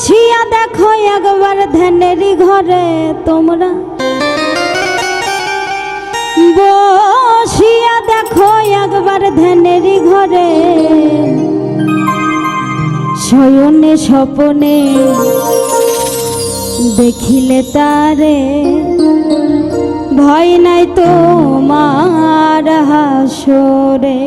বসিয়া দেখো একবার ধ্যানের ঘরে তোমরা। বসিয়া দেখো একবার ধ্যানের ঘরে। শয়নে স্বপনে দেখিলে তারে, ভয় নাই তোমার হাসরে।